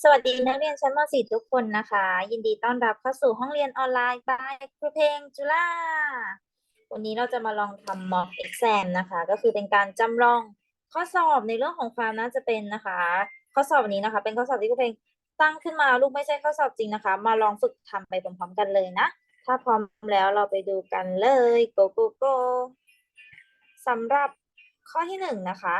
สวัสดีนักเรียนชั้นม .4 ทุกคนนะคะ ยินดีต้อนรับเข้าสู่ห้องเรียนออนไลน์ by ครูเพลงจุฬาวันนี้เราจะมาลองทำ mock exam นะคะ ก็คือเป็นการจำลองข้อสอบในเรื่องของความน่าจะเป็นนะคะ ข้อสอบนนี้นะคะ เป็นข้อสอบที่ครูเพลงตั้งขึ้นมาลูกไม่ใช่ข้อสอบจริงนะคะ มาลองฝึกทำไปพร้อมๆกันเลยนะ ถ้าพร้อมแล้วเราไปดูกันเลย go go go สำหรับข้อที่หนึ่งนะคะ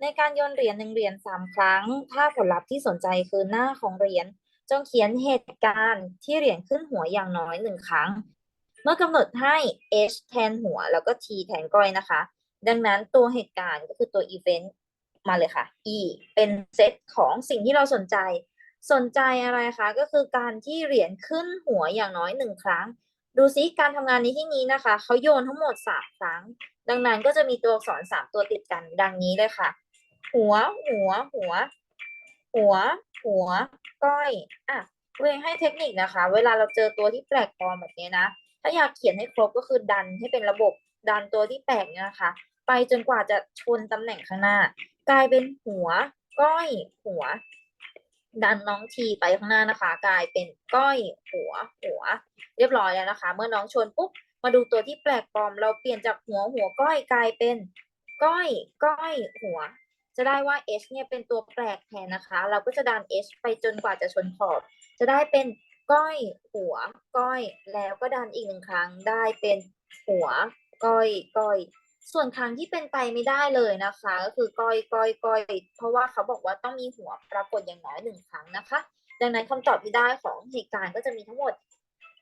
ในการโยนเหรียญหนึ่งเหรียญสามครั้ง ถ้าผลลัพธ์ที่สนใจคือหน้าของเหรียญจงเขียนเหตุการณ์ที่เหรียญขึ้นหัวอย่างน้อยหนึ่งครั้ง เมื่อกำหนดให้ h แทนหัวแล้วก็ t แทนก้อยนะคะ ดังนั้นตัวเหตุการณ์ก็คือตัว event มาเลยค่ะ e เป็นเซตของสิ่งที่เราสนใจ สนใจอะไรคะก็คือการที่เหรียญขึ้นหัวอย่างน้อยหนึ่งครั้ง ดูซิการทำงานในที่นี้นะคะเขาโยนทั้งหมดสามครั้ง ดังนั้นก็จะมีตัวอักษรสามตัวติดกันดังนี้เลยค่ะ หัว หัว หัว หัว หัว ก้อย อะเวงให้เทคนิคนะคะ เวลาเราเจอตัวที่แปลกปลอมแบบนี้นะ ถ้าอยากเขียนให้ครบก็คือดันให้เป็นระบบดันตัวที่แปลกเนี่ยนะคะ ไปจนกว่าจะชนตำแหน่งข้างหน้า กลายเป็นหัว ก้อย หัว ดันน้องทีไปข้างหน้านะคะ กลายเป็นก้อย หัว หัว เรียบร้อยแล้วนะคะ เมื่อน้องชนปุ๊บมาดูตัวที่แปลกปลอม เราเปลี่ยนจากหัวหัวก้อยกลายเป็น ก้อย ก้อย หัว จะได้ว่า h เนี่ยเป็นตัวแปลกแทนนะคะ เราก็จะดัน h ไปจนกว่าจะชนขอบ จะได้เป็นก้อยหัว ก้อย แล้วก็ดันอีกหนึ่งครั้งได้เป็นหัว ก้อยก้อยส่วนครั้งที่เป็นไปไม่ได้เลยนะคะ ก็คือก้อยก้อยก้อยเพราะว่าเขาบอกว่าต้องมีหัวปรากฏอย่างน้อยหนึ่งครั้งนะคะ ดังนั้นคำตอบที่ได้ของเหตุการณ์ก็จะมีทั้งหมด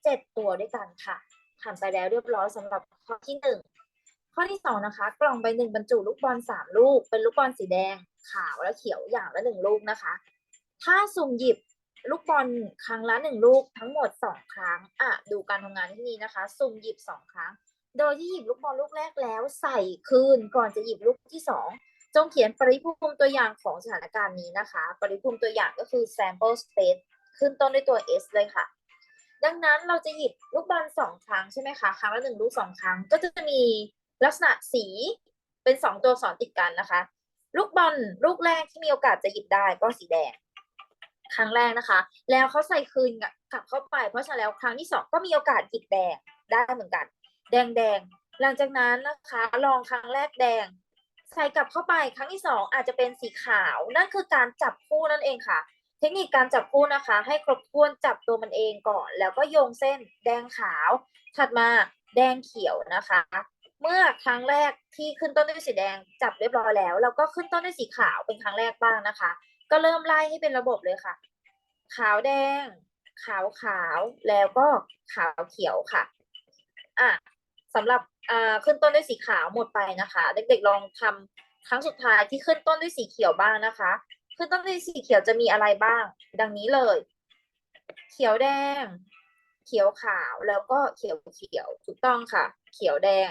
เจ็ดตัวด้วยกันค่ะผ่านไปแล้วเรียบร้อยสำหรับข้อที่หนึ่ง ข้อที่สองนะคะ กล่องใบหนึ่งบรรจุลูกบอลสามลูก เป็นลูกบอลสีแดง ขาวและเขียวอย่างละหนึ่งลูกนะคะ ถ้าสุ่มหยิบลูกบอลครั้งละหนึ่งลูกทั้งหมดสองครั้งอะดูการทำงานที่นี่นะคะ สุ่มหยิบสองครั้ง โดยที่หยิบลูกบอลลูกแรกแล้วใส่คืนก่อนจะหยิบลูกที่สองจงเขียนปริภูมิตัวอย่างของสถานการณ์นี้นะคะ ปริภูมิตัวอย่างก็คือ sample space ขึ้นต้นด้วยตัว s เลยค่ะ ดังนั้นเราจะหยิบลูกบอลสองครั้งใช่ไหมคะ ครั้งละหนึ่งลูกสองครั้ง ก็จะมี ลักษณะสีเป็นสองตัวสอนติดกันนะคะ ลูกบอลลูกแรกที่มีโอกาสจะหยิบได้ก็สีแดง ครั้งแรกนะคะ แล้วเขาใส่คืนกลับเข้าไป เพราะฉะนั้นแล้วครั้งที่สองก็มีโอกาสหยิบแดงได้เหมือนกัน แดงแดงหลังจากนั้นนะคะ ลองครั้งแรกแดง ใส่กลับเข้าไปครั้งที่สองอาจจะเป็นสีขาว นั่นคือการจับคู่นั่นเองค่ะ เทคนิคการจับคู่นะคะ ให้ครบถ้วนจับตัวมันเองก่อน แล้วก็โยงเส้นแดงขาว ถัดมาแดงเขียวนะคะ เมื่อครั้งแรกที่ขึ้นต้นด้วยสีแดงจับเรียบร้อยแล้ว เราก็ขึ้นต้นด้วยสีขาวเป็นครั้งแรกบ้างนะคะ ก็เริ่มไล่ให้เป็นระบบเลยค่ะ ขาวแดง ขาวขาวแล้วก็ขาวเขียวค่ะอะสำหรับอ่าขึ้นต้นด้วยสีขาวหมดไปนะคะ เด็กๆลองทำครั้งสุดท้ายที่ขึ้นต้นด้วยสีเขียวบ้างนะคะ ขึ้นต้นด้วยสีเขียวจะมีอะไรบ้าง ดังนี้เลย เขียวแดง เขียวขาวแล้วก็เขียวเขียวถูกต้องค่ะ เขียวแดง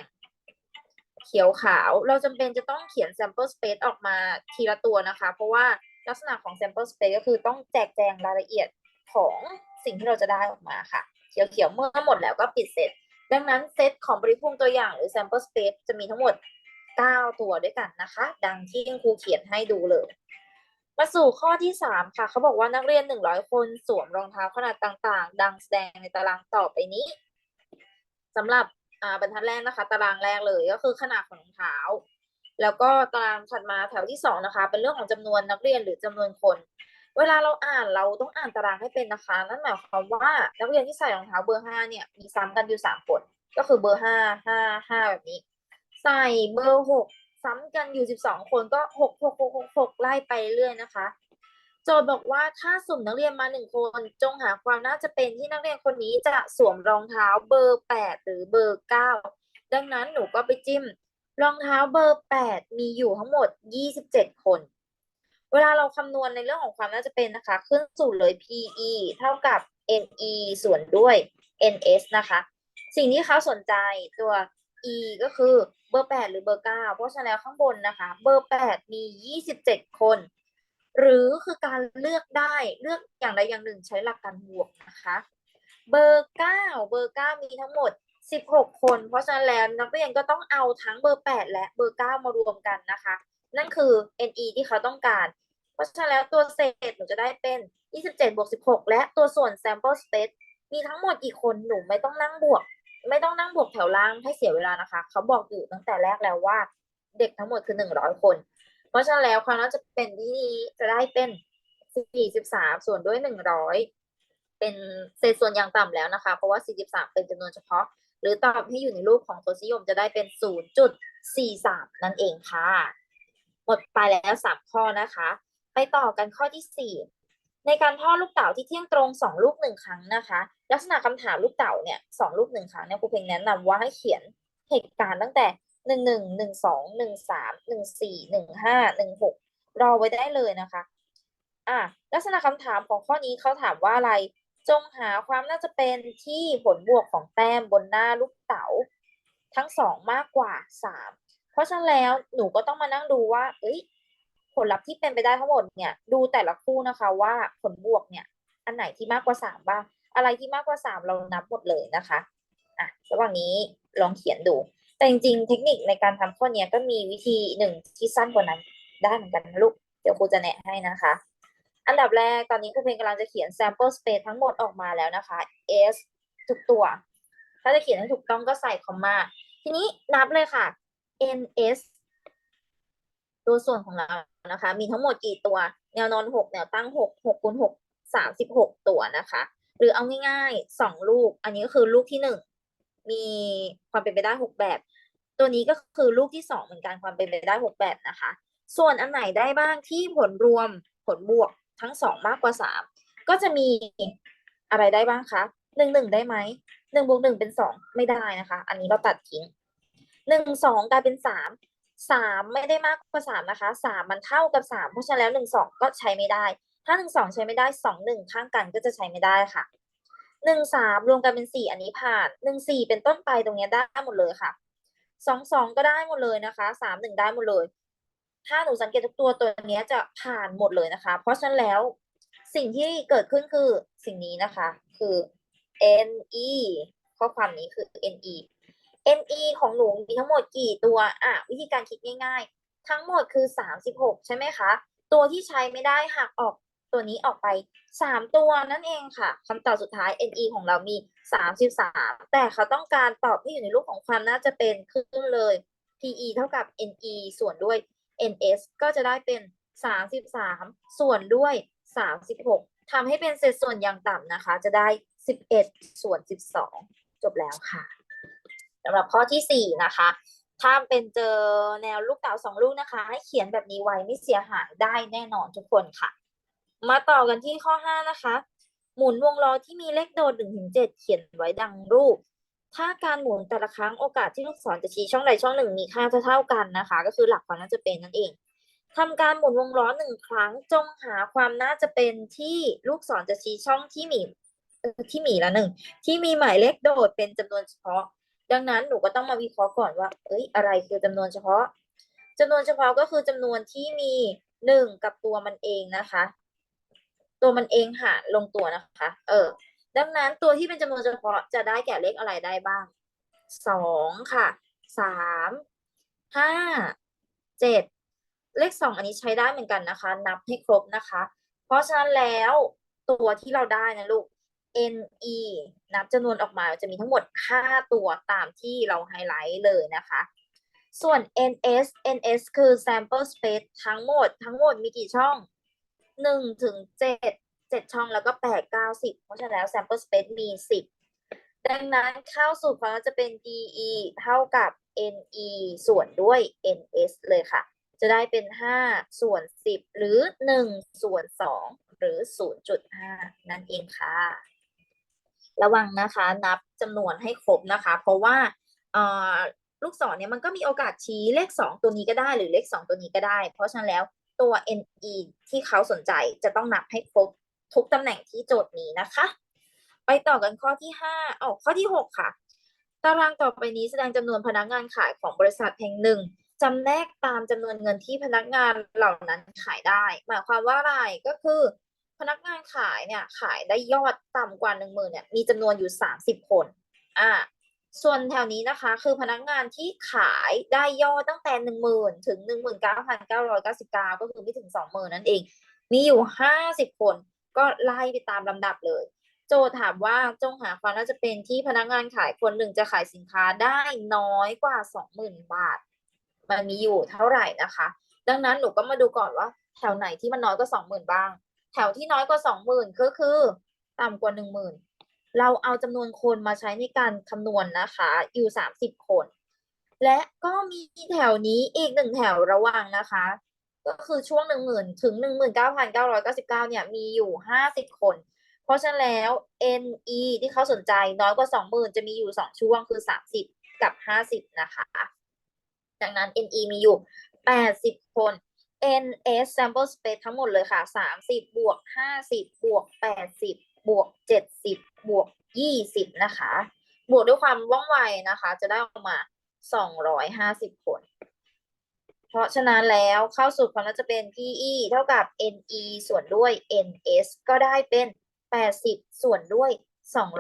เขียวขาว เราจำเป็นจะต้องเขียน sample space ออกมาทีละตัวนะคะ เพราะว่าลักษณะของ sample space ก็คือต้องแจกแจงรายละเอียดของสิ่งที่เราจะได้ออกมาค่ะเขียวเขียวๆเมื่อหมดแล้วก็ปิดเซตดังนั้นเซตของบริภูมิตัวอย่างหรือ sample space จะมีทั้งหมด 9 ตัวด้วยกันนะคะ ดังที่ครูเขียนให้ดูเลย มาสู่ข้อที่ 3 ค่ะ เขาบอกว่านักเรียน 100 คนสวมรองเท้าขนาดต่าง ๆ ดังแสดงในตารางต่อไปนี้สำหรับ อ่าบรรทัดแรกนะคะ ตารางแรกเลยก็คือขนาดของรองเท้า แล้วก็ตารางถัดมาแถวที่สองนะคะ เป็นเรื่องของจำนวนนักเรียนหรือจำนวนคน เวลาเราอ่านเราต้องอ่านตารางให้เป็นนะคะ นั่นหมายความว่านักเรียนที่ใส่รองเท้าเบอร์ห้าเนี่ยมีซ้ำกันอยู่สามคนก็คือเบอร์ห้าห้าห้าแบบนี้ ใส่เบอร์หกซ้ำกันอยู่สิบสองคนก็หกหกหกหกหกไล่ไปเรื่อยนะคะ โจทย์บอกว่าถ้าสุ่มนักเรียนมาหนึ่งคนจงหาความน่าจะเป็นที่นักเรียนคนนี้จะสวมรองเท้าเบอร์แปดหรือเบอร์เก้าดังนั้นหนูก็ไปจิ้ม รองเท้าเบอร์แปดมีอยู่ทั้งหมดยี่สิบเจ็ดคน เวลาเราคำนวณในเรื่องของความน่าจะเป็นนะคะ ขึ้นสูตรเลย PE เท่ากับ NE ส่วนด้วย NS นะคะ สิ่งที่เขาสนใจตัว E ก็คือเบอร์แปดหรือเบอร์เก้าเพราะฉะนั้นข้างบนนะคะ เบอร์แปดมียี่สิบเจ็ดคน หรือคือการเลือกได้เลือกอย่างใดอย่างหนึ่งใช้หลักการบวกนะคะ เบอร์เก้าเบอร์เก้ามีทั้งหมดสิบหกคน เพราะฉะนั้นแล้วนักเรียนก็ต้องเอาทั้งเบอร์แปดและเบอร์เก้ามารวมกันนะคะ นั่นคือ NE ที่เขาต้องการ เพราะฉะนั้นแล้วตัวเศษหนูจะได้เป็นยี่สิบเจ็ดบวกสิบหกและตัวส่วน sample space มีทั้งหมดกี่คนหนูไม่ต้องนั่งบวก ไม่ต้องนั่งบวกแถวล่างให้เสียเวลานะคะ เขาบอกอยู่ตั้งแต่แรกแล้วว่า เด็กทั้งหมดคือหนึ่งร้อยคน เพราะฉะนั้นแล้วความน่าจะเป็นที่นี้จะได้เป็นสี่สิบสามส่วนด้วยหนึ่งร้อยเป็นเศษส่วนอย่างต่ำแล้วนะคะ เพราะว่าสี่สิบสามเป็นจำนวนเฉพาะ หรือตอบให้อยู่ในรูปของตัวนิยมจะได้เป็นศูนย์จุดสี่สามนั่นเองค่ะ หมดไปแล้วสามข้อนะคะ ไปต่อกันข้อที่สี่ในการทอดลูกเต๋าที่เที่ยงตรงสองลูกหนึ่งครั้งนะคะ ลักษณะคำถามลูกเต๋าเนี่ยสองลูกหนึ่งครั้งเนี่ยครูเพลงแนะนำว่าให้เขียนเหตุการณ์ตั้งแต่ หนึ่งหนึ่งหนึ่งสองหนึ่งสามหนึ่งสี่หนึ่งห้าหนึ่งหกรอไว้ได้เลยนะคะ อะลักษณะคำถามของข้อนี้เขาถามว่าอะไร จงหาความน่าจะเป็นที่ผลบวกของแต้มบนหน้าลูกเต๋าทั้งสองมากกว่าสามเพราะฉะนั้นแล้วหนูก็ต้องมานั่งดูว่า เอ้ย ผลลัพธ์ที่เป็นไปได้ทั้งหมดเนี่ย ดูแต่ละคู่นะคะว่าผลบวกเนี่ย อันไหนที่มากกว่าสามบ้าง อะไรที่มากกว่าสามเรานับหมดเลยนะคะ อะ ระหว่างนี้ลองเขียนดู แต่จริงๆ เทคนิคในการทำข้อนี้ก็มีวิธีหนึ่งที่สั้นกว่านั้นได้เหมือนกันนะลูก เดี๋ยวครูจะแนะให้นะคะ อันดับแรกตอนนี้ครูเพลงกำลังจะเขียน sample space ทั้งหมดออกมาแล้วนะคะ s ทุกตัว ถ้าจะเขียนให้ถูกต้องก็ใส่คอมมา ทีนี้นับเลยค่ะ ns ตัวส่วนของเรานะคะ มีทั้งหมดกี่ตัว แนวนอนหกแนวตั้งหกหกคูณหกสามสิบหกตัวนะคะ หรือเอาง่ายๆสองลูก อันนี้ก็คือลูกที่หนึ่ง มีความเป็นไปได้หกแบบ ตัวนี้ก็คือลูกที่สองเหมือนกันความเป็นไปได้หกแบบนะคะ ส่วนอันไหนได้บ้างที่ผลรวมผลบวกทั้งสองมากกว่าสามก็จะมีอะไรได้บ้างคะหนึ่งหนึ่งได้ไหมหนึ่งบวกหนึ่งเป็นสองไม่ได้นะคะ อันนี้เราตัดทิ้งหนึ่งสองกลายเป็นสามสามไม่ได้มากกว่าสามนะคะสามมันเท่ากับสามเพราะฉะนั้นแล้วหนึ่งสองก็ใช้ไม่ได้ ถ้าหนึ่งสองใช้ไม่ได้สองหนึ่งข้างกันก็จะใช้ไม่ได้ค่ะ หนึ่งสามรวมกันเป็นสี่อันนี้ผ่านหนึ่งสี่เป็นต้นไปตรงเนี้ยได้หมดเลยค่ะสองสองก็ได้หมดเลยนะคะสามหนึ่งได้หมดเลย ถ้าหนูสังเกตทุกตัวตัวเนี้ยจะผ่านหมดเลยนะคะ เพราะฉะนั้นแล้วสิ่งที่เกิดขึ้นคือสิ่งนี้นะคะ คือ ne ข้อความนี้คือ ne ne ของหนูมีทั้งหมดกี่ตัวอะวิธีการคิดง่าย ๆ ทั้งหมดคือ 36 ใช่ไหมคะ ตัวที่ใช้ไม่ได้หักออก ตัวนี้ออกไป 3 ตัวนั่นเองค่ะคำตอบสุดท้าย ne ของเรามี 33 แต่เขาต้องการตอบที่อยู่ในรูปของความน่าจะเป็นขึ้นเลย pe เท่ากับ ne ส่วนด้วย ns ก็จะได้เป็น 33 ส่วนด้วย 36ทำให้เป็นเศษส่วนอย่างต่ำนะคะ จะได้ 11 ส่วน 12 จบแล้วค่ะสำหรับข้อที่ 4 นะคะถ้าเป็นเจอแนวลูกเต๋าสองลูกนะคะ ให้เขียนแบบนี้ไว้ไม่เสียหายได้แน่นอนทุกคนค่ะ มาต่อกันที่ข้อ5นะคะ หมุนวงล้อที่มีเลขโดด1ถึง7เขียนไว้ดังรูป ถ้าการหมุนแต่ละครั้งโอกาสที่ลูกศรจะชี้ช่องใดช่องหนึ่งมีค่าเท่าๆกันนะคะ ก็คือหลักความน่าจะเป็นนั่นเองทำการหมุนวงล้อหนึ่งครั้งจงหาความน่าจะเป็นที่ลูกศรจะชี้ช่องที่มีที่มีละหนึ่งที่มีหมายเลขโดดเป็นจำนวนเฉพาะ ดังนั้นหนูก็ต้องมาวิเคราะห์ก่อนว่า เอ้ย อะไรคือจำนวนเฉพาะจำนวนเฉพาะก็คือจำนวนที่มีหนึ่งกับตัวมันเองนะคะ ตัวมันเองหารลงตัวนะคะ เออ ดังนั้นตัวที่เป็นจำนวนเฉพาะจะได้แก่เลขอะไรได้บ้างสองค่ะสามห้าเจ็ดเลขสองอันนี้ใช้ได้เหมือนกันนะคะ นับให้ครบนะคะ เพราะฉะนั้นแล้วตัวที่เราได้นะลูก NE นับจำนวนออกมาจะมีทั้งหมด 5 ตัวตามที่เราไฮไลท์เลยนะคะ ส่วน NS NS คือ sample space ทั้งหมด ทั้งหมดมีกี่ช่อง 1ถึง7 7ช่องแล้วก็8 9 10เพราะฉะนั้นแล้ว sample space มี10ดังนั้นเข้าสู่ความว่าจะเป็น DE เท่ากับ NE ส่วนด้วย NS เลยค่ะ จะได้เป็น 5 ส่วน 10 หรือ 1 ส่วน 2 หรือ 0.5 นั่นเองค่ะ ระวังนะคะนับจำนวนให้ครบนะคะ เพราะว่าเออลูกศรเนี่ยมันก็มีโอกาสชี้เลข 2 ตัวนี้ก็ได้หรือเลข 2 ตัวนี้ก็ได้ เพราะฉะนั้นแล้ว ตัว NE ที่เขาสนใจจะต้องนับให้ครบทุกตำแหน่งที่โจทย์นี้นะคะ ไปต่อกันข้อที่5อ๋อข้อที่ 6 ค่ะ ตารางต่อไปนี้แสดงจำนวนพนักงานขายของบริษัทแห่งหนึ่งจำแนกตามจำนวนเงินที่พนักงานเหล่านั้นขายได้ หมายความว่าอะไรก็คือ พนักงานขายเนี่ยขายได้ยอดต่ำกว่าหนึ่งหมื่นเนี่ยมีจำนวนอยู่สามสิบคน อ่า ส่วนแถวนี้นะคะ คือพนักงานที่ขายได้ยอดตั้งแต่หนึ่งหมื่นถึงหนึ่งหมื่นเก้าพันเก้าร้อยเก้าสิบเก้าก็คือไม่ถึงสองหมื่นนั่นเอง มีอยู่ห้าสิบคนก็ไล่ไปตามลำดับเลย โจถามว่าจงหาความน่าจะเป็นที่พนักงานขายคนหนึ่งจะขายสินค้าได้น้อยกว่าสองหมื่นบาท มันมีอยู่เท่าไหร่นะคะ ดังนั้นหนูก็มาดูก่อนว่า แถวไหนที่มันน้อยกว่าสองหมื่นบ้าง แถวที่น้อยกว่าสองหมื่นก็คือต่ำกว่าหนึ่งหมื่น เราเอาจำนวนคนมาใช้ในการคำนวณนะคะอยู่สามสิบคน และก็มีแถวนี้อีกหนึ่งแถวระหว่างนะคะ ก็คือช่วงหนึ่งหมื่นถึงหนึ่งหมื่นเก้าพันเก้าร้อยเก้าสิบเก้าเนี่ยมีอยู่ห้าสิบคน เพราะฉะนั้นแล้ว NE ที่เขาสนใจน้อยกว่าสองหมื่นจะมีอยู่สองช่วงคือสามสิบกับห้าสิบนะคะดังนั้น NE มีอยู่แปดสิบคน NS sample space ทั้งหมดเลยค่ะสามสิบบวกห้าสิบบวกแปดสิบบวกเจ็ดสิบ บวกยี่สิบนะคะ บวกด้วยความว่องไวนะคะ จะได้ออกมาสองร้อยห้าสิบคน เพราะฉะนั้นแล้วเข้าสู่ความน่าจะเป็น PE เท่ากับ NE ส่วนด้วย NS ก็ได้เป็น80ส่วนด้วย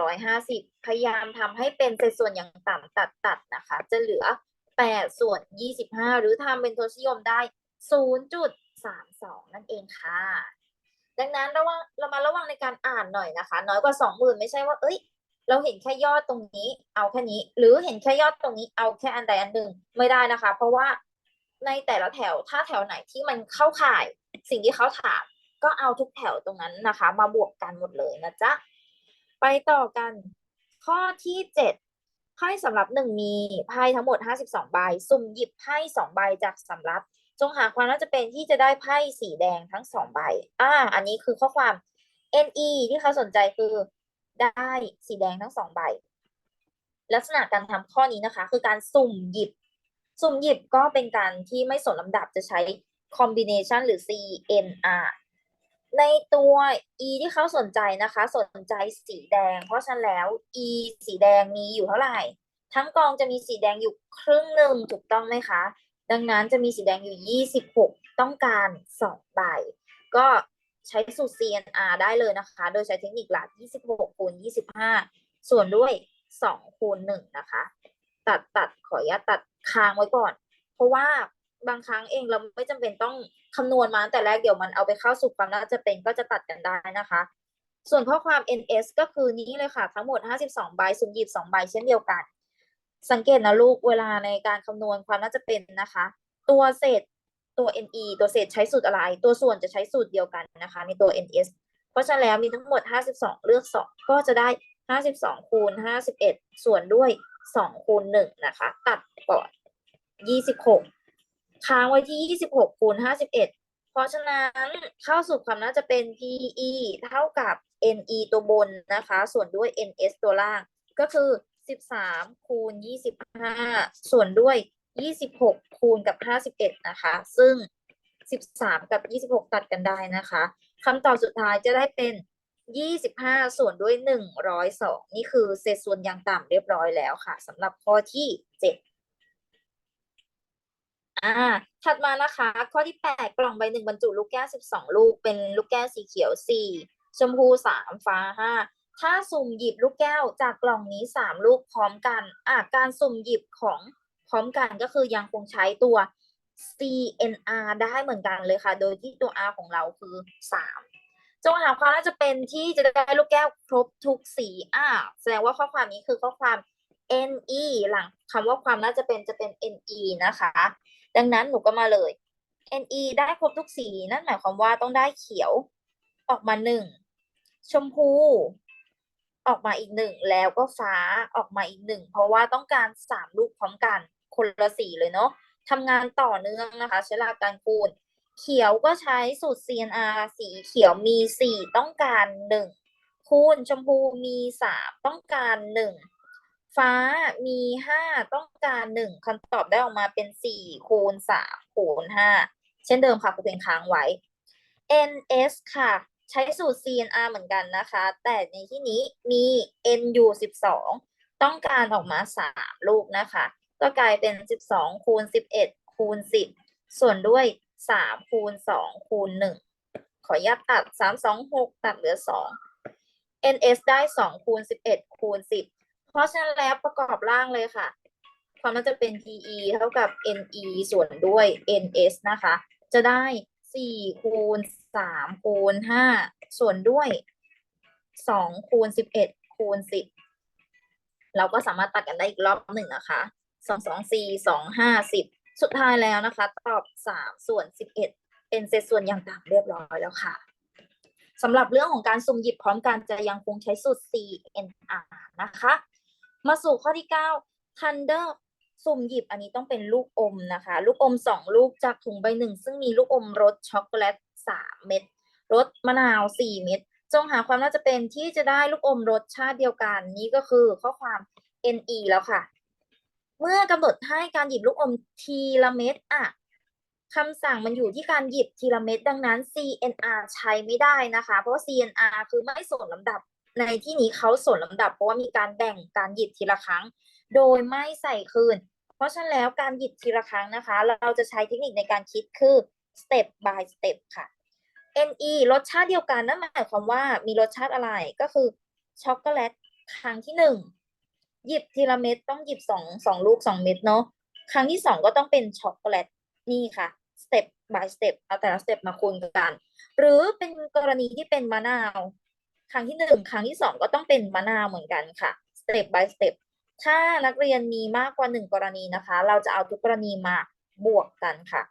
250พยายามทำให้เป็นเศษส่วนอย่างต่ำตัดตัดนะคะ จะเหลือ8ส่วน25หรือทำเป็นทศนิยมได้0.32นั่นเองค่ะ ดังนั้นระวังเรามาระวังในการอ่านหน่อยนะคะ น้อยกว่า20,000ไม่ใช่ว่า เอ้ย เราเห็นแค่ยอดตรงนี้ เอาแค่นี้ หรือเห็นแค่ยอดตรงนี้เอาแค่อันใดอันหนึ่งไม่ได้นะคะ เพราะว่าในแต่ละแถวถ้าแถวไหนที่มันเข้าข่ายสิ่งที่เขาถาม ก็เอาทุกแถวตรงนั้นนะคะ มาบวกกันหมดเลยนะจ๊ะไปต่อกันข้อที่เจ็ดไพ่สำรับหนึ่งมีไพ่ทั้งหมดห้าสิบสองใบ สุ่มหยิบไพ่สองใบจากสำรับ จงหาความน่าจะเป็นที่จะได้ไพ่สีแดงทั้งสองใบ อ่า อันนี้คือข้อความ NE ที่เขาสนใจคือได้สีแดงทั้งสองใบ ลักษณะการทำข้อนี้นะคะ คือการสุ่มหยิบ สุ่มหยิบก็เป็นการที่ไม่สนลำดับจะใช้ combination หรือ CNR ในตัว E ที่เขาสนใจนะคะ สนใจสีแดง เพราะฉะนั้นแล้ว E สีแดงมีอยู่เท่าไหร่ ทั้งกองจะมีสีแดงอยู่ครึ่งหนึ่งถูกต้องไหมคะ ดังนั้นจะมีสีแดงอยู่ 26 ต้องการ 2 ใบ ก็ใช้สูตร CNR ได้เลยนะคะ โดยใช้เทคนิคหลัก 26คูณ25 ส่วนด้วย 2 คูณ1นะคะ ตัดตัดขออนุญาตตัดค้างไว้ก่อน เพราะว่าบางครั้งเองเราไม่จำเป็นต้องคำนวณมาแต่แรกเดี๋ยวมันเอาไปเข้าสู่ความน่าจะเป็นก็จะตัดกันได้นะคะ ส่วนข้อความ NS ก็คือนี้เลยค่ะ ทั้งหมด 52 ใบสุ่มหยิบ2ใบเช่นเดียวกัน สังเกตนะลูกเวลาในการคำนวณความน่าจะเป็นนะคะ ตัวเศษตัว NE ตัวเศษใช้สูตรอะไร ตัวส่วนจะใช้สูตรเดียวกันนะคะในตัว NS เพราะฉะนั้นแล้วมีทั้งหมด 52 เลือก 2 ก็จะได้ 52 คูณ 51 ส่วนด้วย 2 คูณ 1 นะคะ ตัดก่อน 26 ค้างไว้ที่ 26 คูณ 51 เพราะฉะนั้นเข้าสู่ความน่าจะเป็น PE เท่ากับ NE ตัวบนนะคะ ส่วนด้วย NS ตัวล่าง ก็คือ 13คูณ25ส่วนด้วย26คูณกับ51นะคะ ซึ่ง13กับ26ตัดกันได้นะคะคำตอบสุดท้ายจะได้เป็น25ส่วนด้วย102นี่คือเศษส่วนอย่างต่ำเรียบร้อยแล้วค่ะสำหรับข้อที่7อ่า ถัดมานะคะ ข้อที่8กล่องใบหนึ่งบรรจุลูกแก้ว12ลูกเป็นลูกแก้วสีเขียว4ชมพู3ฟ้า5 ถ้าสุ่มหยิบลูกแก้วจากกล่องนี้3ลูกพร้อมกันอ่าการสุ่มหยิบของพร้อมกันก็คือยังคงใช้ตัว CNR ได้เหมือนกันเลยค่ะ โดยที่ตัว R ของเราคือ3จงหาความน่าจะเป็นที่จะได้ลูกแก้วครบทุกสีอ่าแสดงว่าข้อความนี้คือข้อความ NE หลังคำว่าความน่าจะเป็นจะเป็น NE นะคะ ดังนั้นหนูก็มาเลย NE ได้ครบทุกสี นั่นหมายความว่าต้องได้เขียวออกมาหนึ่งชมพู ออกมาอีกหนึ่งแล้วก็ฟ้าออกมาอีกหนึ่งเพราะว่าต้องการสามลูกพร้อมกันคนละสีเลยเนาะทำงานต่อเนื่องนะคะ ใช้หลักการคูณ เขียวก็ใช้สูตร CNR สีเขียวมีสี่ต้องการหนึ่งคูณชมพูมีสามต้องการหนึ่งฟ้ามีห้าต้องการหนึ่งคำตอบได้ออกมาเป็นสี่คูณสามคูณห้าเช่นเดิมค่ะครูเพลงค้างไว้ NS ค่ะ ใช้สูตร CNR เหมือนกันนะคะ แต่ในที่นี้มี NU 12 ต้องการออกมา 3 ลูกนะคะ ก็กลายเป็น 12 คูณ 11 คูณ 10 ส่วนด้วย 3 คูณ 2 คูณ 1 ขออนุญาตตัด 3 2 6 ตัดเหลือ 2 NS ได้ 2 คูณ 11 คูณ 10 เพราะฉะนั้นแล้วประกอบร่างเลยค่ะ ความน่าจะเป็น PE เท่ากับ NE ส่วนด้วย NS นะคะ จะได้ 4 คูณ สามคูณห้าส่วนด้วยสองคูณสิบเอ็ดคูณสิบเราก็สามารถตัดกันได้อีกรอบหนึ่งนะคะสองสองสี่สองห้าสิบสุดท้ายแล้วนะคะ ตอบสามส่วนสิบเอ็ดเป็นเศษส่วนอย่างต่ำเรียบร้อยแล้วค่ะสำหรับเรื่องของการสุ่มหยิบพร้อมกันจะยังคงใช้สูตร CNR นะคะ มาสู่ข้อที่9 Thunder สุ่มหยิบอันนี้ต้องเป็นลูกอมนะคะ ลูกอม 2 ลูกจากถุงใบหนึ่งซึ่งมีลูกอมรสช็อกโกแลต 3 เม็ดรสมะนาว 4 เม็ดจงหาความน่าจะเป็นที่จะได้ลูกอมรสชาติเดียวกันนี่ก็คือข้อความ NE แล้วค่ะ เมื่อกำหนดให้การหยิบลูกอมทีละเม็ดอะคำสั่งมันอยู่ที่การหยิบทีละเม็ดดังนั้น CNR ใช้ไม่ได้นะคะ เพราะา CNR คือไม่ส่วนลำดับในที่นี้เขาส่วนลำดับ เพราะว่ามีการแบ่งการหยิบทีละครั้ง โดยไม่ใส่คืน เพราะฉะนั้นแล้วการหยิบทีละครั้งนะคะ เราจะใช้เทคนิคในการคิดคือ step by step ค่ะ NE รสชาติเดียวกันนั่นหมายความว่ามีรสชาติอะไรก็คือช็อกโกแลตครั้งที่หนึ่งหยิบทีละเม็ดต้องหยิบสองสองลูกสองเม็ดเนาะครั้งที่สองก็ต้องเป็นช็อกโกแลตนี่ค่ะ step by step เอาแต่ละ step มาคูณกัน หรือเป็นกรณีที่เป็นมะนาว ครั้งที่หนึ่งครั้งที่สองก็ต้องเป็นมะนาวเหมือนกันค่ะ step by step ถ้านักเรียนมีมากกว่าหนึ่งกรณีนะคะ เราจะเอาทุกกรณีมาบวกกันค่ะ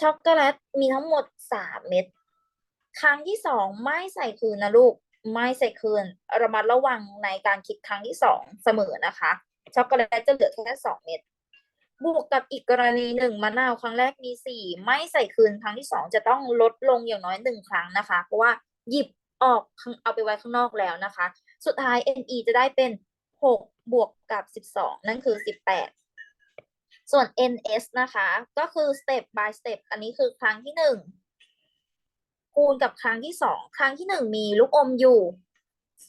ช็อกโกแลตมีทั้งหมดสามเม็ดครั้งที่สองไม่ใส่คืนนะลูก ไม่ใส่คืนระมัดระวังในการคิดครั้งที่สองเสมอนะคะ ช็อกโกแลตจะเหลือแค่สองเม็ดบวกกับอีกกรณีหนึ่งมะนาวครั้งแรกมีสี่ไม่ใส่คืนครั้งที่สองจะต้องลดลงอย่างน้อยหนึ่งครั้งนะคะ เพราะว่าหยิบออกเอาไปไว้ข้างนอกแล้วนะคะ สุดท้าย NE จะได้เป็นหกบวกกับสิบสองนั่นคือสิบแปด ส่วน NS นะคะ ก็คือ step by step อันนี้คือครั้งที่หนึ่งคูณกับครั้งที่สองครั้งที่หนึ่งมีลูกอมอยู่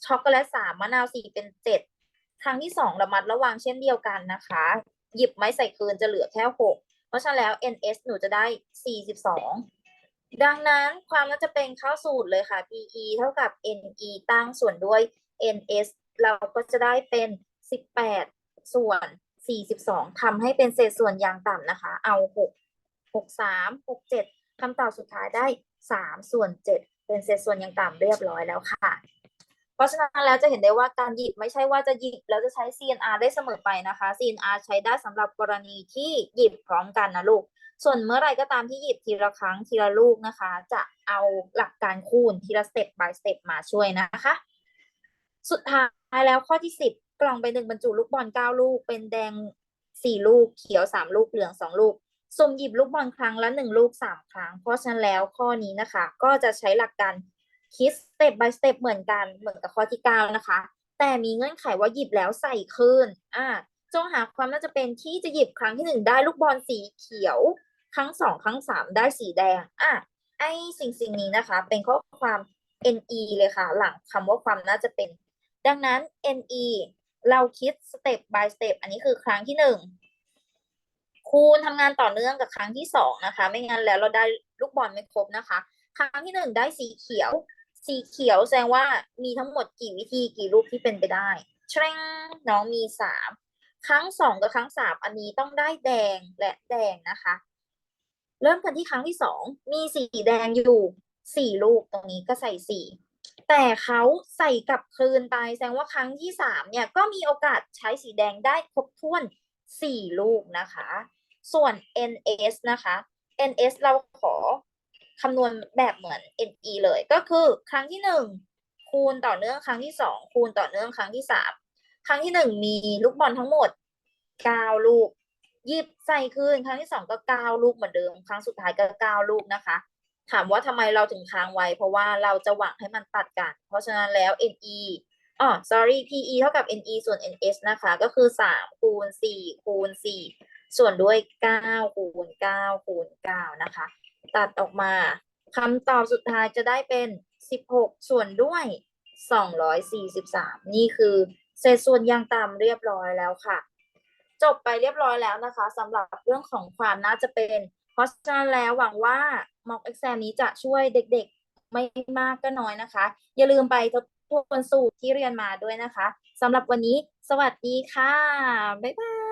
ช็อกโกแลตสามมะนาวสี่เป็นเจ็ดครั้งที่สองระมัดระวังเช่นเดียวกันนะคะ หยิบไม้ใส่คืนจะเหลือแค่หกเพราะฉะนั้นแล้ว NS หนูจะได้สี่สิบสองดังนั้นความน่าจะเป็นเข้าสูตรเลยค่ะ PE เท่ากับ NE ตั้งส่วนด้วย NS เราก็จะได้เป็น 18 ส่วน 42ทำให้เป็นเศษส่วนอย่างต่ำนะคะ เอา6 6 3 6 7คำตอบสุดท้ายได้3ส่วน7เป็นเศษส่วนอย่างต่ำเรียบร้อยแล้วค่ะ เพราะฉะนั้นแล้วจะเห็นได้ว่าการหยิบไม่ใช่ว่าจะหยิบแล้วจะใช้ CNR ได้เสมอไปนะคะ CNR ใช้ได้สำหรับกรณีที่หยิบพร้อมกันนะลูก ส่วนเมื่อไรก็ตามที่หยิบทีละครั้งทีละลูกนะคะ จะเอาหลักการคูณทีละสเต็ป by สเต็ปมาช่วยนะคะ สุดท้ายแล้วข้อที่สิบ กล่องใบหนึ่งบรรจุลูกบอลเก้าลูก เป็นแดงสี่ลูก เขียวสามลูก เหลืองสองลูกสุ่มหยิบลูกบอลครั้งละหนึ่งลูกสามครั้ง เพราะฉะนั้นแล้วข้อนี้นะคะ ก็จะใช้หลักการคิดสเต็ป by สเต็ปเหมือนกันเหมือนกับข้อที่เก้านะคะ แต่มีเงื่อนไขว่าหยิบแล้วใส่คืนอ่าจงหาความน่าจะเป็นที่จะหยิบครั้งที่หนึ่งได้ลูกบอลสีเขียว ครั้งสองครั้งสามได้สีแดงอะไอสิ่งสิ่งนี้นะคะ เป็นข้อความ NE เลยค่ะ หลังคำว่าความน่าจะเป็น ดังนั้น NE เราคิด step by step อันนี้คือครั้งที่หนึ่งคูณทำงานต่อเนื่องกับครั้งที่สองนะคะ ไม่งั้นแล้วเราได้ลูกบอลไม่ครบนะคะ ครั้งที่หนึ่งได้สีเขียว สีเขียวแสดงว่ามีทั้งหมดกี่วิธีกี่รูปที่เป็นไปได้แชงน้องมีสามครั้งสองกับครั้งสามอันนี้ต้องได้แดงและแดงนะคะ เริ่มกันที่ครั้งที่สองมีสีแดงอยู่สี่ลูกตรงนี้ก็ใส่สี่ แต่เขาใส่กลับคืนไปแสดงว่าครั้งที่สามเนี่ยก็มีโอกาสใช้สีแดงได้ครบถ้วนสี่ลูกนะคะ ส่วน NS นะคะ NS เราขอคำนวณแบบเหมือน NE เลยก็คือครั้งที่หนึ่งคูณต่อเนื่องครั้งที่สองคูณต่อเนื่องครั้งที่สามครั้งที่หนึ่งมีลูกบอลทั้งหมดเก้าลูกยิบใส่คืนครั้งที่สองก็เก้าลูกเหมือนเดิม ครั้งสุดท้ายก็เก้าลูกนะคะ ถามว่าทำไมเราถึงค้างไว้ เพราะว่าเราจะหวังให้มันตัดกัน เพราะฉะนั้นแล้ว NE อ๋อ sorry PE เท่ากับ NE ส่วน NS นะคะ ก็คือสามคูณสี่คูณสี่ส่วนด้วยเก้าคูณเก้าคูณเก้านะคะ ตัดออกมาคำตอบสุดท้ายจะได้เป็นสิบหกส่วนด้วยสองร้อยสี่สิบสามนี่คือเศษส่วนอย่างต่ำเรียบร้อยแล้วค่ะ จบไปเรียบร้อยแล้วนะคะสำหรับเรื่องของความน่าจะเป็น ราะฉะนั้นแล้วหวังว่า mock exam นี้จะช่วยเด็กๆ ไม่มากก็น้อยนะคะ อย่าลืมไปทบทวนสูตรที่เรียนมาด้วยนะคะสำหรับวันนี้ สวัสดีค่ะ บ๊ายบาย